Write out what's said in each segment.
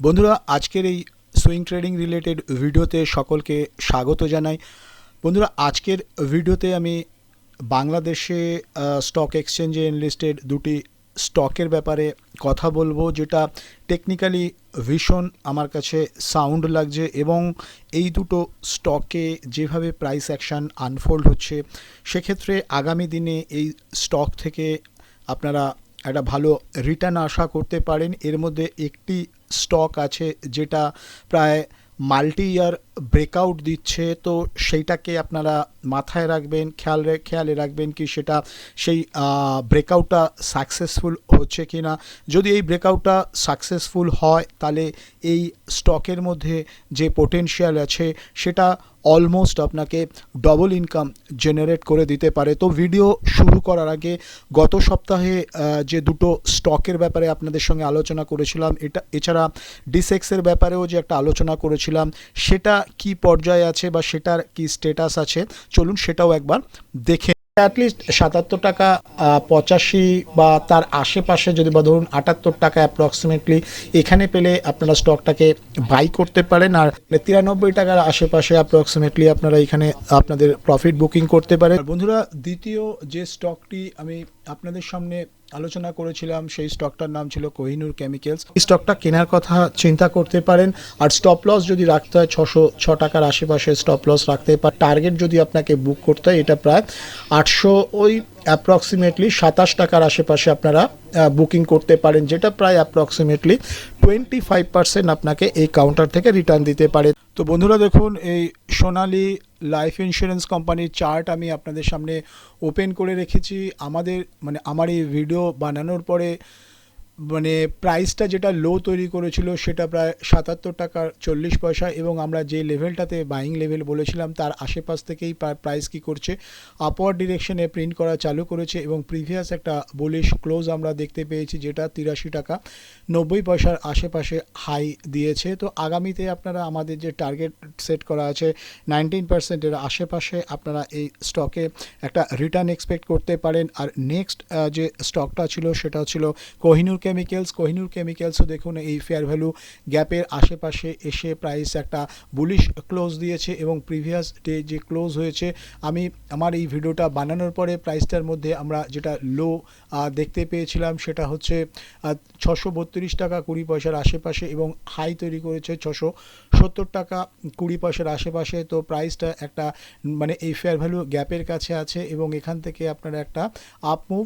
বন্ধুরা, আজকের এই সুইং ট্রেডিং রিলেটেড ভিডিওতে সকলকে স্বাগত জানাই। বন্ধুরা, আজকের ভিডিওতে আমি বাংলাদেশে স্টক এক্সচেঞ্জে এনলিস্টেড দুটি স্টকের ব্যাপারে কথা বলব, যেটা টেকনিক্যালি ভীষণ আমার কাছে সাউন্ড লাগছে এবং এই দুটো স্টকে যেভাবে প্রাইস অ্যাকশান আনফোল্ড হচ্ছে, সেক্ষেত্রে আগামী দিনে এই স্টক থেকে আপনারা একটা ভালো রিটার্ন আশা করতে পারেন। এর মধ্যে একটি স্টক আছে যেটা প্রায় মাল্টি ইয়ার ব্রেকআউট দিচ্ছে। তো সেইটাকে আপনারা মাথায় রাখবেন, খেয়াল খেয়ালে রাখবেন কি সেটা সেই ব্রেকআউটটা সাকসেসফুল হচ্ছে কি না যদি এই ব্রেকআউটটা সাকসেসফুল হয়, তাহলে এই স্টকের মধ্যে যে পোটেনশিয়াল আছে, সেটা অলমোস্ট আপনাকে ডবল ইনকাম জেনারেট করে দিতে পারে। তো ভিডিও শুরু করার আগে গত সপ্তাহে যে দুটো স্টকের ব্যাপারে আপনাদের সঙ্গে আলোচনা করেছিলাম, এটা, এছাড়া ডিসেক্সের ব্যাপারেও যে একটা আলোচনা করেছিলাম, সেটা কি পর্যায়ে আছে বা সেটার কি স্টেটাস আছে? চলুন সেটাও একবার দেখে অ্যাটলিস্ট সাতাত্তর টাকা পঁচাশি বা তার আশেপাশে যদি বা ধরুন আটাত্তর টাকা অ্যাপ্রক্সিমেটলি এখানে পেলে আপনারা স্টকটাকে বাই করতে পারেন। আর তিরানব্বই টাকার আশেপাশে অ্যাপ্রক্সিমেটলি আপনারা এখানে আপনাদের প্রফিট বুকিং করতে পারেন। বন্ধুরা, দ্বিতীয় যে স্টকটি আমি আপনাদের সামনে আলোচনা করেছিলাম, সেই স্টকটার নাম ছিল কোহিনুর কেমিক্যালস স্টকটা কেনার কথা চিন্তা করতে পারেন, আর স্টপ লস যদি রাখতে হয়, ছশো, ছ টাকার আশেপাশে স্টপ লস রাখতে পারেন টার্গেট যদি আপনাকে বুক করতে হয়, এটা প্রায় আটশো ওই অ্যাপ্রক্সিমেটলি সাতাশ টাকার আশেপাশে আপনারা বুকিং করতে পারেন, যেটা প্রায় অ্যাপ্রক্সিমেটলি টোয়েন্টি ফাইভ পার্সেন্ট আপনাকে এই কাউন্টার থেকে রিটার্ন দিতে পারে। তো বন্ধুরা দেখুন, এই সোনালি লাইফ ইন্স্যুরেন্স কোম্পানির চার্ট আমি আপনাদের সামনে ওপেন করে রেখেছি। আমাদের মানে আমার এই ভিডিও বানানোর পরে মানে প্রাইসটা যেটা লো তৈরি করেছিল সেটা প্রায় সাতাত্তর টাকার চল্লিশ পয়সা এবং আমরা যে লেভেলটাতে বাইং লেভেল বলেছিলাম, তার আশেপাশ থেকেই প্রাইস কি করছে? আপওয়ার্ড ডিরেকশনে প্রিন্ট করা চালু করেছে এবং প্রিভিয়াস একটা বলিশ ক্লোজ আমরা দেখতে পেয়েছি যেটা তিরাশি টাকা নব্বই পয়সার আশেপাশে হাই দিয়েছে। তো আগামীতে আপনারা আমাদের যে টার্গেট সেট করা আছে নাইনটিন পার্সেন্টের আশেপাশে আপনারা এই স্টকে একটা রিটার্ন এক্সপেক্ট করতে পারেন। আর নেক্সট যে স্টকটা ছিল সেটা ছিল কোহিনুর কেমিক্যালস কোহিনুর কেমিক্যালসও দেখুন এই ফেয়ার ভ্যালু গ্যাপের আশেপাশে এসে প্রাইস একটা বুলিশ ক্লোজ দিয়েছে এবং প্রিভিয়াস ডে যে ক্লোজ হয়েছে, আমি আমার এই ভিডিওটা বানানোর পরে প্রাইসটার মধ্যে আমরা যেটা লো দেখতে পেয়েছিলাম সেটা হচ্ছে ছশো টাকা কুড়ি পয়সার আশেপাশে এবং হাই তৈরি করেছে ছশো সত্তর টাকা কুড়ি পয়সার আশেপাশে। তো প্রাইসটা একটা মানে এই ফেয়ার ভ্যালু গ্যাপের কাছে আছে এবং এখান থেকে আপনারা একটা আপ মুভ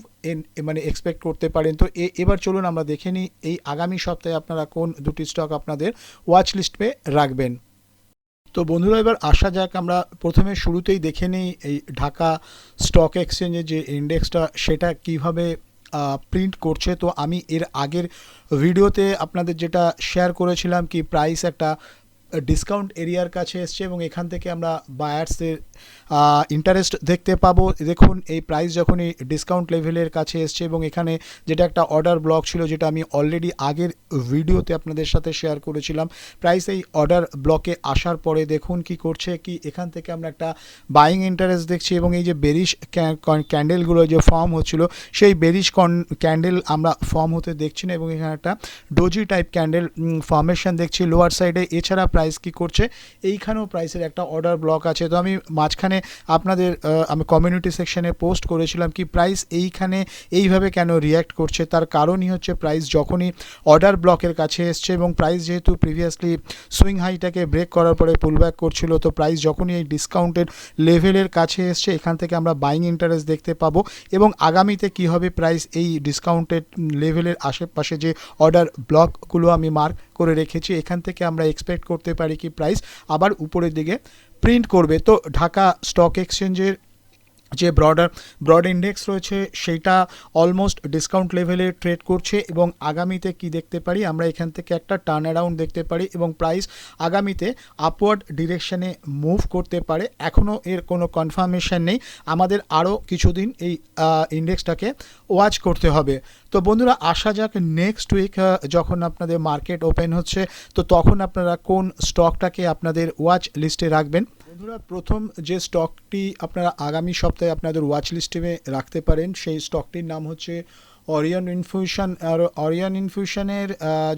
মানে এক্সপেক্ট করতে পারেন। তো এবার চলুন আমরা দেখে নিই এই আগামী সপ্তাহে আপনারা কোন দুটি স্টক আপনাদের ওয়াচ লিস্টে রাখবেন। তো বন্ধুরা, এবার আসা যাক, আমরা প্রথমে শুরুতেই দেখে নিই এই ঢাকা স্টক এক্সচেঞ্জের যে ইন্ডেক্সটা সেটা কীভাবে প্রিন্ট করছে। তো আমি এর আগের ভিডিওতে আপনাদের যেটা শেয়ার করেছিলাম কি প্রাইস একটা ডিসকাউন্ট এরিয়ার কাছে এসছে এবং এখান থেকে আমরা বায়ার্সের ইন্টারেস্ট দেখতে পাবো। দেখুন, এই প্রাইস যখনই ডিসকাউন্ট লেভেলের কাছে এসছে এবং এখানে যেটা একটা অর্ডার ব্লক ছিল, যেটা আমি অলরেডি আগের ভিডিওতে আপনাদের সাথে শেয়ার করেছিলাম প্রাইস এই অর্ডার ব্লকে আসার পরে দেখুন কি করছে, কি এখান থেকে আমরা একটা বাইং ইন্টারেস্ট দেখছি এবং এই যে বেরিশ ক্যান্ডেলগুলো যে ফর্ম হচ্ছিল, সেই বেরিশ ক্যান্ডেল আমরা ফর্ম হতে দেখছি না এবং এখানে একটা ডোজি টাইপ ক্যান্ডেল ফর্মেশন দেখছি লোয়ার সাইডে এছাড়া প্রাইস কি করছে, এইখানেও প্রাইসের একটা অর্ডার ব্লক আছে। তো আমি মাঝখানে আপনাদের আমি কমিউনিটি সেকশনে পোস্ট করেছিলাম কি প্রাইস এইখানে এইভাবে কেন রিয়্যাক্ট করছে, তার কারণই হচ্ছে প্রাইস যখনই অর্ডার ব্লকের কাছে এসছে এবং প্রাইস যেহেতু প্রিভিয়াসলি সুইং হাইটাকে ব্রেক করার পরে পুলব্যাক করছিল, তো প্রাইস যখনই এই ডিসকাউন্টেড লেভেলের কাছে এসছে, এখান থেকে আমরা বাইং ইন্টারেস্ট দেখতে পাবো এবং আগামীতে কি হবে প্রাইস এই ডিসকাউন্টেড লেভেলের আশেপাশে যে অর্ডার ব্লকগুলো আমি মার্ক করে রেখেছি, এখান থেকে আমরা এক্সপেক্ট করতে পারি কি প্রাইস আবার উপরের দিকে প্রিন্ট করবে। তো ঢাকা স্টক এক্সচেঞ্জের যে ব্রডার ব্রড ইন্ডেক্স রয়েছে, সেইটা অলমোস্ট ডিসকাউন্ট লেভেলে ট্রেড করছে এবং আগামীতে কি দেখতে পারি? আমরা এখান থেকে একটা টার্ন অ্যারাউন্ড দেখতে পারি এবং প্রাইস আগামীতে আপওয়ার্ড ডিরেকশানে মুভ করতে পারে। এখনও এর কোনো কনফার্মেশন নেই। আমাদের আরও কিছুদিন এই ইন্ডেক্সটাকে ওয়াচ করতে হবে। তো বন্ধুরা, আসা যাক নেক্সট উইক যখন আপনাদের মার্কেট ওপেন হচ্ছে, তো তখন আপনারা কোন স্টকটাকে আপনাদের ওয়াচ লিস্টে রাখবেন? বন্ধুরা, প্রথম যে স্টকটি আপনারা আগামী সপ্তাহে আপনাদের ওয়াচ লিস্টে রাখতে পারেন, সেই স্টকটির নাম হচ্ছে অরিয়ন ইনফিউশন আর অরিয়ন ইনফিউশনের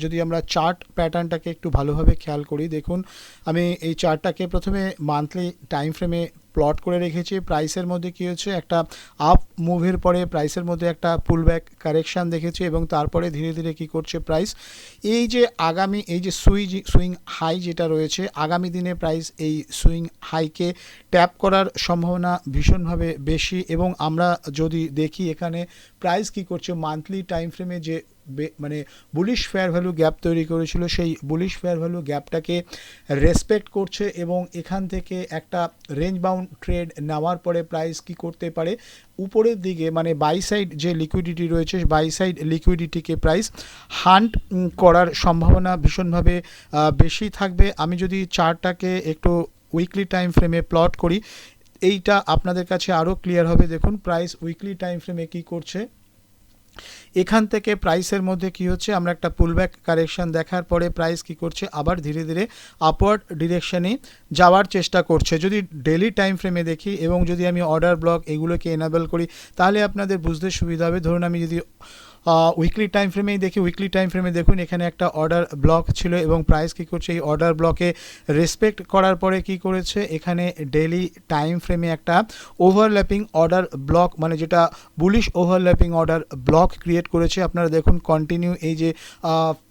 যদি আমরা চার্ট প্যাটার্নটাকে একটু ভালোভাবে খেয়াল করি, দেখুন, আমি এই চার্টটাকে প্রথমে মান্থলি টাইম ফ্রেমে প্লট করে রেখেছি। প্রাইসের মধ্যে কী হচ্ছে? একটা আপ মুভের পরে প্রাইসের মধ্যে একটা পুলব্যাক কারেকশান দেখেছি এবং তারপরে ধীরে ধীরে কি করছে প্রাইস এই যে আগামী, এই যে সুই সুইং হাই যেটা রয়েছে, আগামী দিনে প্রাইস এই সুইং হাইকে ট্যাপ করার সম্ভাবনা ভীষণভাবে বেশি এবং আমরা যদি দেখি এখানে প্রাইস কি করছে? মান্থলি টাইম ফ্রেমে যে মানে বুলিশ ফেয়ার ভ্যালু গ্যাপ তৈরি করেছিল, সেই বুলিশ ফেয়ার ভ্যালু গ্যাপটাকে রেসপেক্ট করছে এবং এখান থেকে একটা রেঞ্জ বাউন্ড ট্রেড নেওয়ার পরে প্রাইস কি করতে পারে? উপরের দিকে মানে বাই সাইড যে লিকুইডিটি রয়েছে বাই সাইড লিকুইডিটিকে প্রাইস হান্ট করার সম্ভাবনা ভীষণভাবে বেশি থাকবে। আমি যদি চারটাকে একটু উইকলি টাইম ফ্রেমে প্লট করি, এইটা আপনাদের কাছে আরও ক্লিয়ার হবে। দেখুন প্রাইস উইকলি টাইম ফ্রেমে কী করছে? এখান থেকে প্রাইসের মধ্যে কি হচ্ছে? আমরা একটা পুলব্যাক কারেকশন দেখার পরে প্রাইস কি করছে? আবার ধীরে ধীরে আপওয়ার্ড ডিরেকশানে যাওয়ার চেষ্টা করছে। যদি ডেলি টাইম ফ্রেমে দেখি এবং যদি আমি অর্ডার ব্লক এগুলোকে এনাবেল করি, তাহলে আপনাদের বুঝতে সুবিধা হবে। ধরুন আমি যদি উইকলি টাইম ফ্রেমেই দেখি উইকলি টাইম ফ্রেমে দেখুন, এখানে একটা অর্ডার ব্লক ছিল এবং প্রাইস কী করছে? এই অর্ডার ব্লকে রেসপেক্ট করার পরে কি করেছে? এখানে ডেলি টাইম ফ্রেমে একটা ওভারল্যাপিং অর্ডার ব্লক মানে যেটা bullish overlapping order block create করেছে। আপনারা দেখুন কন্টিনিউ এই যে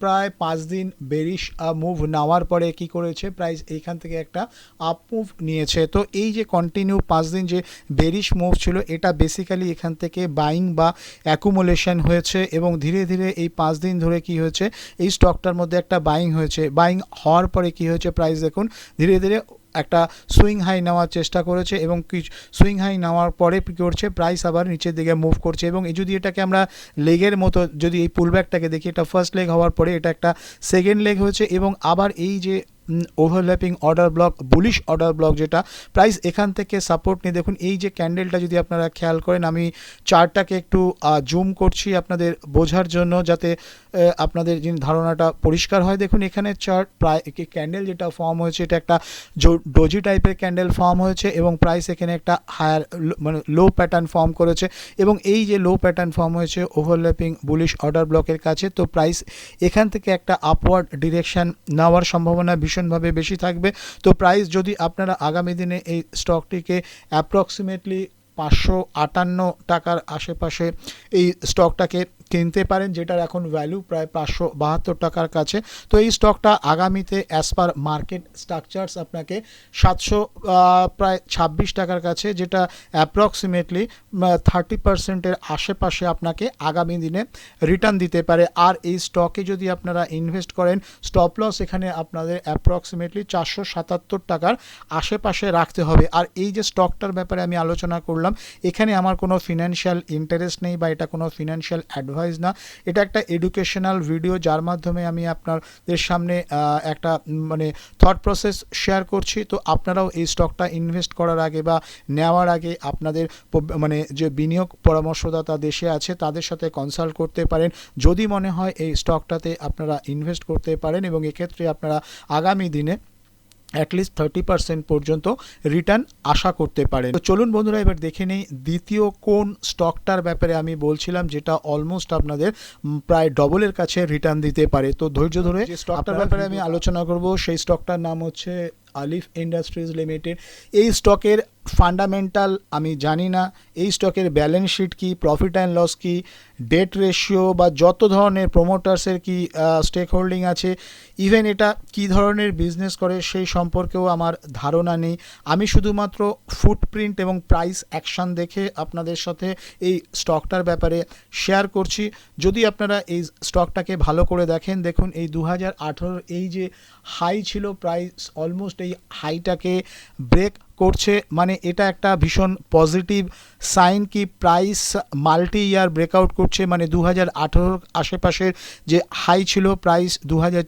প্রায় পাঁচ দিন বেরিশ মুভ নেওয়ার পরে কি করেছে? প্রাইস এইখান থেকে একটা আপ মুভ নিয়েছে। তো এই যে কন্টিনিউ পাঁচ দিন যে বেরিশ মুভ ছিল, এটা বেসিক্যালি এখান থেকে বাইং বা অ্যাকুমুলেশন হয়েছে। এবং ধীরে ধীরে এই পাঁচ দিন ধরে কি হয়েছে, এই স্টকটার মধ্যে একটা বাইং হয়েছে। বাইং হওয়ার পরে কি হয়েছে প্রাইস দেখুন, ধীরে ধীরে একটা সুইং হাই নেওয়ার চেষ্টা করেছে এবং সুইং হাই নেওয়ার পরে কী করছে প্রাইস আবার নিচের দিকে মুভ করছে এবং এই যদি এটাকে আমরা লেগের মতো যদি এই পুলব্যাকটাকে দেখি, এটা ফার্স্ট লেগ হওয়ার পরে এটা একটা সেকেন্ড লেগ হয়েছে এবং আবার এই যে overlapping order block bullish order block যেটা প্রাইস এখান থেকে সাপোর্ট নিয়ে দেখুন, এই যে ক্যান্ডেলটা যদি আপনারা খেয়াল করেন, আমি চার্টটাকে একটু জুম করছি আপনাদের বোঝার জন্য যাতে আপনাদের যিনি ধারণাটা পরিষ্কার হয়। দেখুন, এখানে চার্ট প্রায় ক্যান্ডেল যেটা ফর্ম হয়েছে, এটা একটা ডোজি টাইপের ক্যান্ডেল ফর্ম হয়েছে এবং প্রাইস এখানে একটা হায়ার মানে লো প্যাটার্ন ফর্ম করেছে এবং এই যে লো প্যাটার্ন ফর্ম হয়েছে ওভারল্যাপিং বুলিশ অর্ডার ব্লকের কাছে, তো প্রাইস এখান থেকে একটা আপওয়ার্ড ডিরেকশন নেওয়ার সম্ভাবনা ভীষণভাবে বেশি থাকবে। তো প্রাইস যদি আপনারা আগামী দিনে এই স্টকটিকে অ্যাপ্রক্সিমেটলি পাঁচশো আটান্ন টাকার আশেপাশে এই স্টকটাকে কিনতে পারেন, যেটার এখন ভ্যালু প্রায় পাঁচশো বাহাত্তর টাকার কাছে। তো এই স্টকটা আগামীতে অ্যাজ পার মার্কেট স্ট্রাকচার্স আপনাকে সাতশো প্রায় ছাব্বিশ টাকার কাছে, যেটা অ্যাপ্রক্সিমেটলি থার্টি পার্সেন্টের আশেপাশে আপনাকে আগামী দিনে রিটার্ন দিতে পারে। আর এই স্টকে যদি আপনারা ইনভেস্ট করেন স্টপ লস এখানে আপনাদের অ্যাপ্রক্সিমেটলি চারশো সাতাত্তর টাকার আশেপাশে রাখতে হবে। আর এই যে স্টকটার ব্যাপারে আমি আলোচনা করলাম, এখানে আমার কোনো ফিনান্সিয়াল ইন্টারেস্ট নেই বা এটা কোনো ফিনান্সিয়াল অ্যাডভাইস না। এটা একটা এডুকেশনাল ভিডিও যার মাধ্যমে আমি আপনাদের সামনে একটা মানে থট প্রসেস শেয়ার করছি। তো আপনারাও এই স্টকটা ইনভেস্ট করার আগে বা নেওয়ার আগে আপনাদের মানে যে বিনিয়োগ পরামর্শদাতা দেশে আছে, তাদের সাথে কনসাল্ট করতে পারেন। যদি মনে হয় এই স্টকটাতে আপনারা ইনভেস্ট করতে পারেন এবং এক্ষেত্রে আপনারা আগামী দিনে অ্যাটলিস্ট থার্টি পার্সেন্ট পর্যন্ত রিটার্ন আশা করতে পারেন। তো চলুন বন্ধুরা এবার দেখে নেই দ্বিতীয় কোন স্টকটার ব্যাপারে আমি বলছিলাম যেটা অলমোস্ট আপনাদের প্রায় ডবলের কাছে রিটার্ন দিতে পারে। তো ধৈর্য ধরে স্টকটার ব্যাপারে আমি আলোচনা করব সেই স্টকটার নাম হচ্ছে আলিফ ইন্ডাস্ট্রিজ লিমিটেড এই স্টকের ফান্ডামেন্টাল আমি জানি না, এই স্টকের ব্যালেন্স শিট কি প্রফিট অ্যান্ড লস কি ডেট রেশিও বা যত ধরনের প্রোমোটার্সের কি স্টেক হোল্ডিং আছে ইভেন এটা কি ধরনের বিজনেস করে সেই সম্পর্কেও আমার ধারণা নেই। আমি শুধুমাত্র ফুটপ্রিন্ট এবং প্রাইস অ্যাকশন দেখে আপনাদের সাথে এই স্টকটার ব্যাপারে শেয়ার করছি। যদি আপনারা এই স্টকটাকে ভালো করে দেখেন, দেখুন এই দু হাজার আঠেরো এই যে হাই ছিল প্রাইস অলমোস্ট এই হাইটাকে ব্রেক করছে মানে এটা একটা ভীষণ পজিটিভ সাইন কি প্রাইস মাল্টি ইয়ার ব্রেকআউট করছে মানে দু হাজার আশেপাশের যে হাই ছিল প্রাইস দু হাজার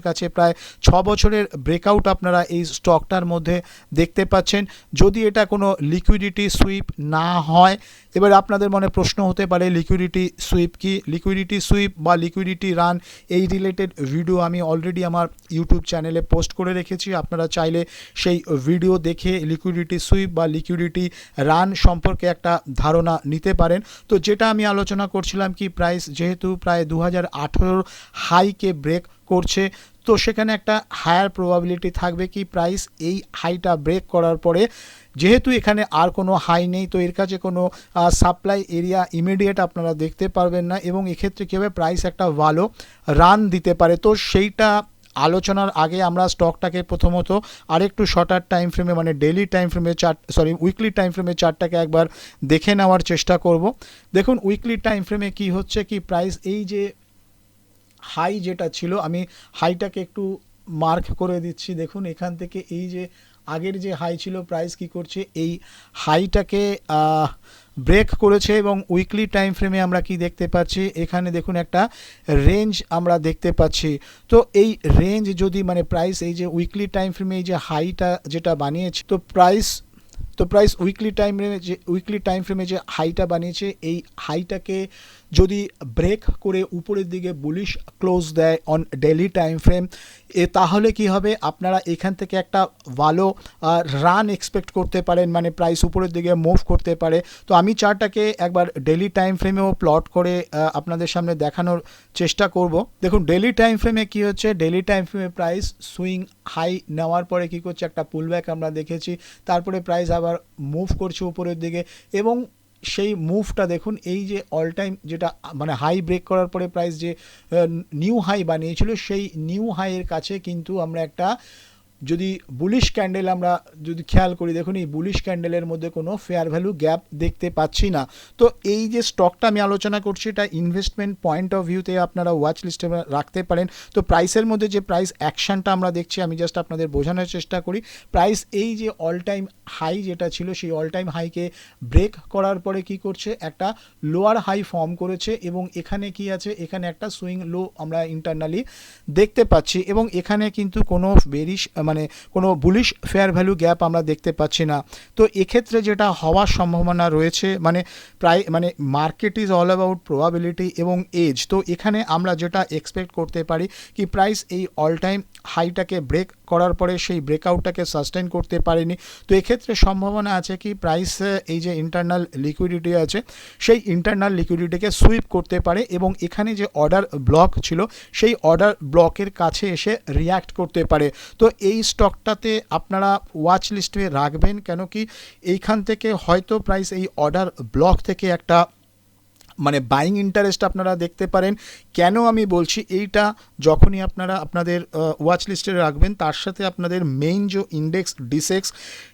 কাছে প্রায় ছ বছরের ব্রেকআউট আপনারা এই স্টকটার মধ্যে দেখতে পাচ্ছেন। যদি এটা কোনো লিকুইডিটি সুইপ না হয় এবার আপনাদের মনে প্রশ্ন হতে পারে লিকুইডিটি সুইপ কি? লিকুইডিটি সুইপ বা লিকুইডিটি রান এই রিলেটেড ভিডিও আমি অলরেডি আমার ইউটিউব চ্যানেলে পোস্ট করে রেখেছি। আপনারা চাইলে সেই ভিডিও দেখে লিকুইডিটি সুইপ বা লিকুইডিটি রান সম্পর্কে একটা ধারণা নিতে পারেন। তো যেটা আমি আলোচনা করছিলাম কি প্রাইস যেহেতু প্রায় দু হাজার আঠেরো হাইকে ব্রেক করছে, তো সেখানে একটা হায়ার প্রবাবিলিটি থাকবে কি প্রাইস এই হাইটা ব্রেক করার পরে যেহেতু এখানে আর কোনো হাই নেই, তো এর কাছে কোনো সাপ্লাই এরিয়া ইমিডিয়েট আপনারা দেখতে পারবেন না এবং এক্ষেত্রে কী হবে প্রাইস একটা ভালো রান দিতে পারে, তো সেইটা আলোচনার আগে আমরা স্টকটাকে প্রথমত আরেকটু শর্টার টাইম ফ্রেমে মানে ডেলি টাইম ফ্রেমে চার্ট সরি উইকলি টাইম ফ্রেমে চার্টটাকে একবার দেখে নেওয়ার চেষ্টা করব। দেখুন উইকলি টাইম ফ্রেমে কি হচ্ছে কি প্রাইস এই যে হাই যেটা ছিল, আমি হাইটাকে একটু মার্ক করে দিচ্ছি। দেখুন, এখান থেকে এই যে আগের যে হাই ছিল প্রাইস কি করছে, এই হাইটাকে ব্রেক করেছে এবং উইকলি টাইম ফ্রেমে আমরা কি দেখতে পাচ্ছি? এখানে দেখুন একটা রেঞ্জ আমরা দেখতে পাচ্ছি। তো এই রেঞ্জ যদি মানে প্রাইস এই যে উইকলি টাইম ফ্রেমে এই যে হাইটা যেটা বানিয়েছে, তো প্রাইস তো প্রাইস উইকলি টাইম ফ্রেমে যে উইকলি টাইম ফ্রেমে যে হাইটা বানিয়েছে, এই হাইটাকে যদি ব্রেক করে উপরের দিকে বুলিশ ক্লোজ দেয় অন ডেলি টাইম ফ্রেম এ তাহলে কি হবে? আপনারা এখান থেকে একটা ভালো রান এক্সপেক্ট করতে পারেন মানে প্রাইস উপরের দিকে মুভ করতে পারে। তো আমি চারটাকে একবার ডেলি টাইম ফ্রেমেও প্লট করে আপনাদের সামনে দেখানোর চেষ্টা করব। দেখুন ডেলি টাইম ফ্রেমে কি হচ্ছে? ডেলি টাইম ফ্রেমে প্রাইস সুইং হাই নেওয়ার পরে কি করছে? একটা পুলব্যাক আমরা দেখেছি। তারপরে প্রাইস আবার মুভ করছে উপরের দিকে এবং সেই মুভটা দেখুন, এই যে অল টাইম যেটা মানে হাই ব্রেক করার পরে প্রাইস যে নিউ হাই বানিয়েছিল, সেই নিউ হাইয়ের কাছে কিন্তু আমরা একটা যদি বুলিশ ক্যান্ডেল আমরা যদি খেয়াল করি, দেখুন এই বুলিশ ক্যান্ডেলের মধ্যে কোনো ফেয়ার ভ্যালু গ্যাপ দেখতে পাচ্ছি না। তো এই যে স্টকটা আমি আলোচনা করছি, এটা ইনভেস্টমেন্ট পয়েন্ট অফ ভিউতে আপনারা ওয়াচ লিস্টে রাখতে পারেন। তো প্রাইসের মধ্যে যে প্রাইস অ্যাকশনটা আমরা দেখছি, আমি জাস্ট আপনাদের বোঝানোর চেষ্টা করি। প্রাইস এই যে অল টাইম হাই যেটা ছিল, সেই অল টাইম হাইকে ব্রেক করার পরে কি করছে? একটা লোয়ার হাই ফর্ম করেছে এবং এখানে কি আছে? এখানে একটা সুইং লো আমরা ইন্টারনালি দেখতে পাচ্ছি এবং এখানে কিন্তু কোনো বেরিশ মানে কোনো বুলিশ ফেয়ার ভ্যালু গ্যাপ আমরা দেখতে পাচ্ছি না। তো এক্ষেত্রে যেটা হওয়ার সম্ভাবনা রয়েছে মানে প্রায় মানে market is all about probability এবং এজ তো এখানে আমরা যেটা এক্সপেক্ট করতে পারি কি প্রাইস এই অল টাইম হাইটাকে ব্রেক করার পরে সেই ব্রেকআউটটাকে সাস্টেন করতে পারেনি। তো এক্ষেত্রে সম্ভাবনা আছে কি প্রাইস এই যে ইন্টারনাল লিকুইডিটি আছে, সেই ইন্টারনাল লিকুইডিটিকে সুইপ করতে পারে এবং এখানে যে অর্ডার ব্লক ছিল, সেই অর্ডার ব্লকের কাছে এসে রিয়্যাক্ট করতে পারে। তো এই স্টকটাতে আপনারা ওয়াচ লিস্টে রাখবেন কেন কি এইখান থেকে হয়তো প্রাইস এই অর্ডার ব্লক থেকে একটা মানে বাইং ইন্টারেস্ট আপনারা দেখতে পারেন। কেন আমি বলছি এইটা যখনই আপনারা আপনাদের ওয়াচ লিস্টে রাখবেন, তার সাথে আপনাদের মেইন যে ইন্ডেক্স ডিসেক্স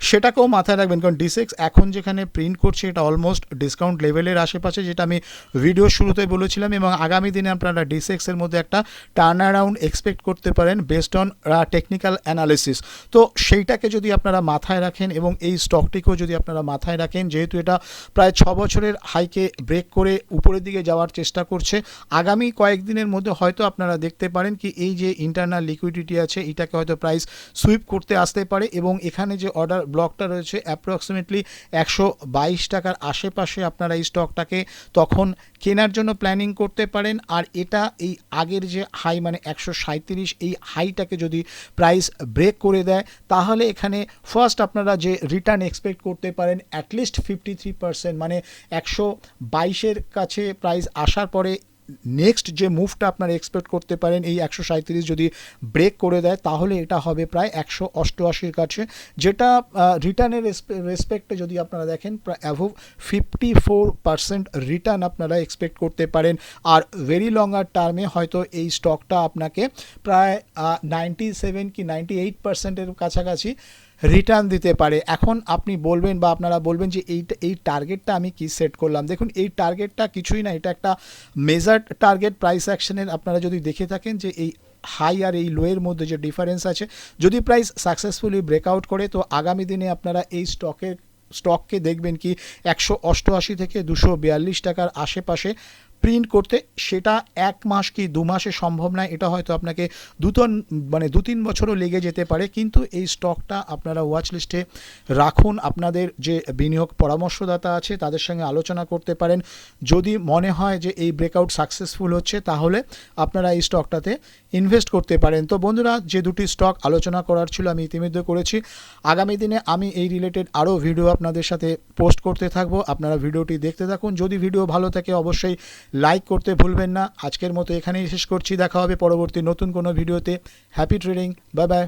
সেটাকেও মাথায় রাখবেন। কারণ ডিসেক্স এখন যেখানে প্রিন্ট করছে, এটা অলমোস্ট ডিসকাউন্ট লেভেলের আশেপাশে, যেটা আমি ভিডিও শুরুতে বলেছিলাম এবং আগামী দিনে আপনারা ডিসেক্সের মধ্যে একটা টার্ন অ্যারাউন্ড এক্সপেক্ট করতে পারেন বেসড অন টেকনিক্যাল অ্যানালিসিস তো সেইটাকে যদি আপনারা মাথায় রাখেন এবং এই স্টকটিকেও যদি আপনারা মাথায় রাখেন, যেহেতু এটা প্রায় ছ বছরের হাইকে ব্রেক করে উপরের দিকে যাওয়ার চেষ্টা করছে। আগামী কয়েকদিনের মধ্যে হয়তো আপনারা দেখতে পারেন কি এই যে ইন্টারনাল লিকুইডিটি আছে, এটাকে হয়তো প্রাইস সুইপ করতে আসতে পারে এবং এখানে যে অর্ডার ব্লকটা রয়েছে অ্যাপ্রক্সিমেটলি একশো বাইশ টাকার আশেপাশে আপনারা এই স্টকটাকে তখন কেনার জন্য প্ল্যানিং করতে পারেন। আর এটা এই আগের যে হাই মানে একশো সাঁত্রিশ এই হাইটাকে যদি প্রাইস ব্রেক করে দেয়, তাহলে এখানে ফার্স্ট আপনারা যে রিটার্ন এক্সপেক্ট করতে পারেন অ্যাটলিস্ট ফিফটি থ্রি পার্সেন্ট মানে একশো বাইশের কাছে প্রাইস আসার পরে নেক্সট যে মুভটা আপনারা এক্সপেক্ট করতে পারেন, এই একশো সাঁত্রিশ যদি ব্রেক করে দেয়, তাহলে এটা হবে প্রায় একশো অষ্টআশির কাছে। যেটা রিটার্নের রেসপেক্টে যদি আপনারা দেখেন, প্রায় above fifty four percent return আপনারা এক্সপেক্ট করতে পারেন। আর ভেরি লঙ্গার টার্মে হয়তো এই স্টকটা আপনাকে প্রায় নাইনটি সেভেন কি নাইনটি এইট পার্সেন্টের কাছাকাছি রিটার্ন দিতে পারে। এখন আপনি বলবেন বা আপনারা বলবেন যে এই এই টার্গেটটা আমি কি সেট করলাম? দেখুন, এই টার্গেটটা কিছুই না, এটা একটা মেজার টার্গেট প্রাইস অ্যাকশনের আপনারা যদি দেখে থাকেন যে এই হাই আর এই লোয়ের মধ্যে যে ডিফারেন্স আছে, যদি প্রাইস সাকসেসফুলি ব্রেকআউট করে, তো আগামী দিনে আপনারা এই স্টকের স্টককে দেখবেন কি একশো অষ্টআশি থেকে দুশো বিয়াল্লিশ টাকার আশেপাশে প্রিন্ট করতে, সেটা এক মাস কি দু মাসে সম্ভব নয়, এটা হয়তো আপনাকে দু মানে দু তিন বছরও লেগে যেতে পারে, কিন্তু এই স্টকটা আপনারা ওয়াচ লিস্টে রাখুন। আপনাদের যে বিনিয়োগ পরামর্শদাতা আছে, তাদের সঙ্গে আলোচনা করতে পারেন। যদি মনে হয় যে এই ব্রেকআউট সাকসেসফুল হচ্ছে, তাহলে আপনারা এই স্টকটাতে ইনভেস্ট করতে পারেন। তো বন্ধুরা, যে দুটি স্টক আলোচনা করার ছিল, আমি ইতিমধ্যে করেছি। আগামী দিনে আমি এই রিলেটেড আরও ভিডিও আপনাদের সাথে পোস্ট করতে থাকব। আপনারা ভিডিওটি দেখতে থাকুন। যদি ভিডিও ভালো থাকে, অবশ্যই লাইক করতে ভুলবেন না। আজকের মতো এখানেই শেষ করছি। দেখা হবে পরবর্তী নতুন কোনো ভিডিওতে। Happy trading bye bye